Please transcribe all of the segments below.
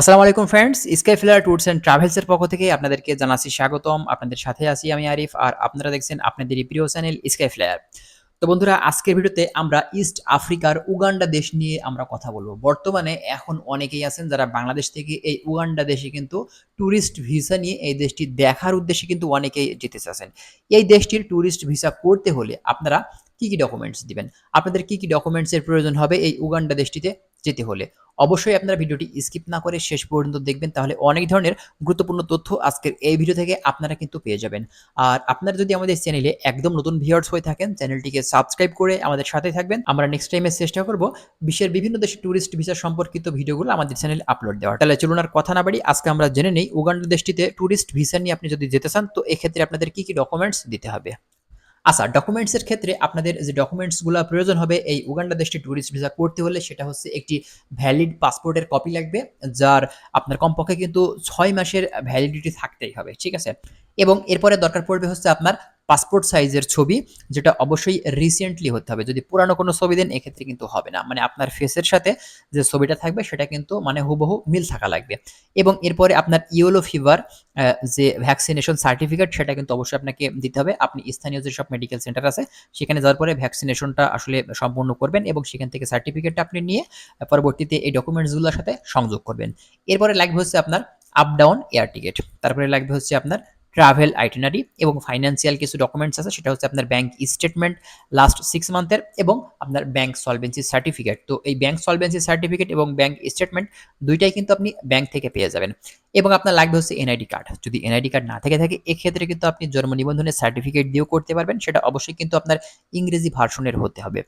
আসসালামু আলাইকুম friends sky flare tours and ট্রাভেলসের পক্ষ থেকে আপনাদেরকে জানাচ্ছি স্বাগতম। আপনাদের সাথে আছি আমি আরিফ আর আপনারা দেখছেন আপনাদেরই প্রিয় চ্যানেল স্কাই ফ্লায়ার তো বন্ধুরা, আজকের ভিডিওতে আমরা ইস্ট আফ্রিকার উগান্ডা দেশ নিয়ে আমরা কথা বলব। বর্তমানে এখন অনেকেই আছেন যারা বাংলাদেশ থেকে এই উগান্ডা দেশে কিন্তু ট্যুরিস্ট ভিসা নিয়ে এই দেশটি দেখার উদ্দেশ্যে কিন্তু অনেকেই যেতে চাচ্ছেন এই দেশটির ট্যুরিস্ট ভিসা করতে হলে আপনারা কি কি ডকুমেন্টস দিবেন? আপনাদের কি কি ডকুমেন্টসের প্রয়োজন হবে এই উগান্ডা দেশটিতে যেতে হলে? অবশ্যই আপনারা ভিডিওটি স্কিপ না করে শেষ পর্যন্ত দেখবেন, তাহলে অনেক ধরনের গুরুত্বপূর্ণ তথ্য আজকের এই ভিডিও থেকে আপনারা কিন্তু পেয়ে যাবেন। আর আপনারা যদি আমাদের চ্যানেলে একদম নতুন ভিউয়ার্স হয়ে থাকেন চ্যানেলটিকে সাবস্ক্রাইব করে আমাদের সাথে থাকবেন। আমরা নেক্সট টাইমে চেষ্টা করব বিশ্বের বিভিন্ন দেশের ট্যুরিস্ট ভিসা সম্পর্কিত ভিডিওগুলো আমাদের চ্যানেলে আপলোড দেওয়ার। তাহলে চলুন আর কথা না বাড়ি, আজকে আমরা জেনে নেই উগান্ডা দেশটিতে ট্যুরিস্ট ভিসা নিয়ে আপনি যদি যেতে চান, তো এক্ষেত্রে আপনাদের কি কি ডকুমেন্টস দিতে হবে? আচ্ছা ডকুমেন্টসের ক্ষেত্রে আপনাদের যে ডকুমেন্টসগুলো প্রয়োজন হবে, এই উগান্ডা দেশটি ট্যুরিস্ট ভিসা করতে হলে সেটা হচ্ছে একটি ভ্যালিড পাসপোর্টের কপি লাগবে, যার আপনার কমপক্ষে কিন্তু ছয় মাসের ভ্যালিডিটি থাকতেই হবে, ঠিক আছে? এবং এরপরে দরকার পড়বে হচ্ছে আপনার পাসপোর্ট সাইজের ছবি, যেটা অবশ্যই রিসেন্টলি হতে হবে। যদি পুরানো কোনো ছবি দেন, এক্ষেত্রে কিন্তু হবে না। মানে আপনার ফেসের সাথে যে ছবিটা থাকবে, সেটা কিন্তু মানে হুবহু মিল থাকা লাগবে। এবং এরপরে আপনার ইয়েলো ফিভার যে ভ্যাকসিনেশন সার্টিফিকেট সেটা কিন্তু অবশ্যই আপনাকে দিতে হবে। আপনি স্থানীয় যেসব মেডিকেল সেন্টার আছে, সেখানে যাওয়ার পরে ভ্যাকসিনেশনটা আসলে সম্পূর্ণ করবেন এবং সেখান থেকে সার্টিফিকেটটা আপনি নিয়ে পরবর্তীতে এই ডকুমেন্টসগুলোর সাথে সংযোগ করবেন। এরপরে লাগবে হচ্ছে আপনার আপ ডাউন এয়ার টিকিট তারপরে লাগবে হচ্ছে আপনার ট্রাভেল আইটেনারি এবং ফাইন্যান্সিয়াল কিছু ডকুমেন্টস আছে, সেটা হচ্ছে আপনার ব্যাংক স্টেটমেন্ট লাস্ট সিক্স মান্থের এবং আপনার ব্যাংক সলভেন্সি সার্টিফিকেট তো এই ব্যাংক সলভেন্সি সার্টিফিকেট এবং ব্যাংক স্টেটমেন্ট দুইটাই কিন্তু আপনি ব্যাংক থেকে পেয়ে যাবেন। এবং আপনার লাগবে হচ্ছে এনআইডি কার্ড যদি এনআইডি কার্ড না থেকে থাকে, এক্ষেত্রে কিন্তু আপনি জন্ম নিবন্ধনের সার্টিফিকেট দিয়েও করতে পারবেন, সেটা অবশ্যই কিন্তু আপনার ইংরেজি ভার্সনের হতে হবে।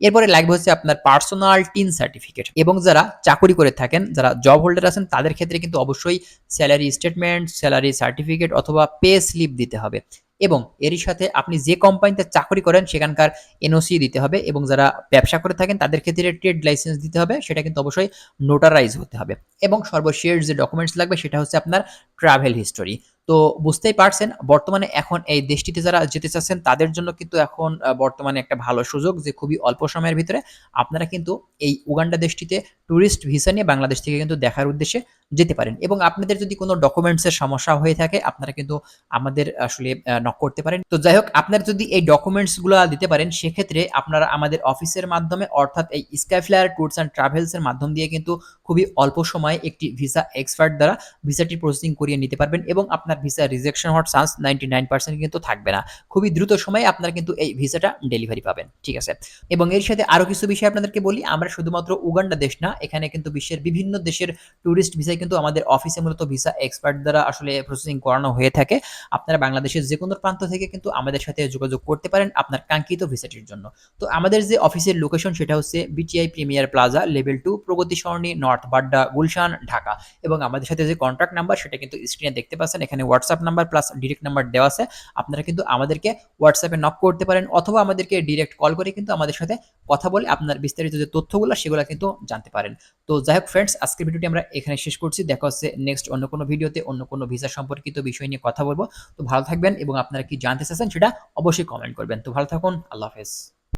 এরপরে লাগবে হচ্ছে আপনার পার্সোনাল টিন সার্টিফিকেট এবং যারা চাকরি করে থাকেন, যারা জব হোল্ডার আছেন, তাদের ক্ষেত্রে কিন্তু অবশ্যই স্যালারি স্টেটমেন্ট স্যালারি সার্টিফিকেট অথবা পে স্লিপ দিতে হবে। এবং এরই সাথে আপনি যে কোম্পানিতে চাকরি করেন, সেখানকার এনওসি দিতে হবে এবং যারা ব্যবসা করে থাকেন, তাদের ক্ষেত্রে ট্রেড লাইসেন্স দিতে হবে, সেটা কিন্তু অবশ্যই নোটারাইজ হতে হবে। এবং সর্বশেষ যে ডকুমেন্টস লাগবে, সেটা হচ্ছে আপনার ট্রাভেল হিস্টোরি তো বুঝতেই পারছেন, বর্তমানে এখন এই দেশটিতে যারা যেতে চাচ্ছেন, তাদের জন্য কিন্তু এখন বর্তমানে একটা ভালো সুযোগ যে খুবই অল্প সময়ের ভিতরে আপনারা কিন্তু এই উগান্ডা দেশটিতে ট্যুরিস্ট ভিসা নিয়ে বাংলাদেশ থেকে কিন্তু দেখার উদ্দেশ্যে যেতে পারেন। এবং আপনাদের যদি কোনো ডকুমেন্টসের সমস্যা হয়ে থাকে, আপনারা কিন্তু আমাদের আসলে নক করতে পারেন। তো যাই হোক, আপনারা যদি এই ডকুমেন্টসগুলো দিতে পারেন, সেক্ষেত্রে আপনারা আমাদের অফিসের মাধ্যমে, অর্থাৎ এই স্কাইফ্লায়ার ট্যুরস অ্যান্ড ট্রাভেলসের মাধ্যম দিয়ে কিন্তু খুবই অল্প সময়ে একটি ভিসা এক্সপার্ট দ্বারা ভিসাটি প্রসেসিং করিয়ে নিতে পারবেন এবং আপনার ভিসা রিজেকশন হওয়ার চান্স নাইনটি নাইন পার্সেন্ট কিন্তু থাকবে না। খুবই দ্রুত সময়ে আপনারা কিন্তু এই ভিসাটা ডেলিভারি পাবেন। ঠিক আছে? এবং এর সাথে আরও কিছু বিষয় আপনাদেরকে বলি। আমরা শুধুমাত্র উগান্ডা দেশ না এখানে কিন্তু বিশ্বের বিভিন্ন দেশের ট্যুরিস্ট ভিসায় কিন্তু আমাদের অফিসে মূলত ভিসা এক্সপার্ট দ্বারা আসলে প্রসেসিং করানো হয়ে থাকে। আপনারা বাংলাদেশের যে কোনো প্রান্ত থেকে কিন্তু আমাদের সাথে যোগাযোগ করতে পারেন আপনার কাঙ্ক্ষিত ভিসাটির জন্য। তো আমাদের যে অফিসের লোকেশন সেটা হচ্ছে BTI premier plaza level two Pragati Sarani north Badda, Gulshan, Dhaka. এবং আমাদের সাথে যে কন্ট্যাক্ট নাম্বার সেটা কিন্তু স্ক্রিনে দেখতে পাচ্ছেন, এখানে WhatsApp number plus direct number দেওয়া আছে। আপনারা কিন্তু আমাদেরকে হোয়াটসঅ্যাপে নক করতে পারেন অথবা আমাদেরকে ডিরেক্ট কল করে কিন্তু আমাদের সাথে কথা বলে আপনার বিস্তারিত যে তথ্যগুলো, সেগুলো কিন্তু জানতে পারেন। তো যাই হোক ফ্রেন্ডস আজকের ভিডিওটি আমরা এখানে শেষ করছি। দেখা হচ্ছে নেক্সট অন্য কোনো ভিডিওতে, অন্য কোনো ভিসা সম্পর্কিত বিষয় নিয়ে কথা বলব। তো ভালো থাকবেন এবং আপনারা কি জানতে চাচ্ছেন সেটা অবশ্যই কমেন্ট করবেন। তো ভালো থাকুন, আল্লাহ হাফেজ।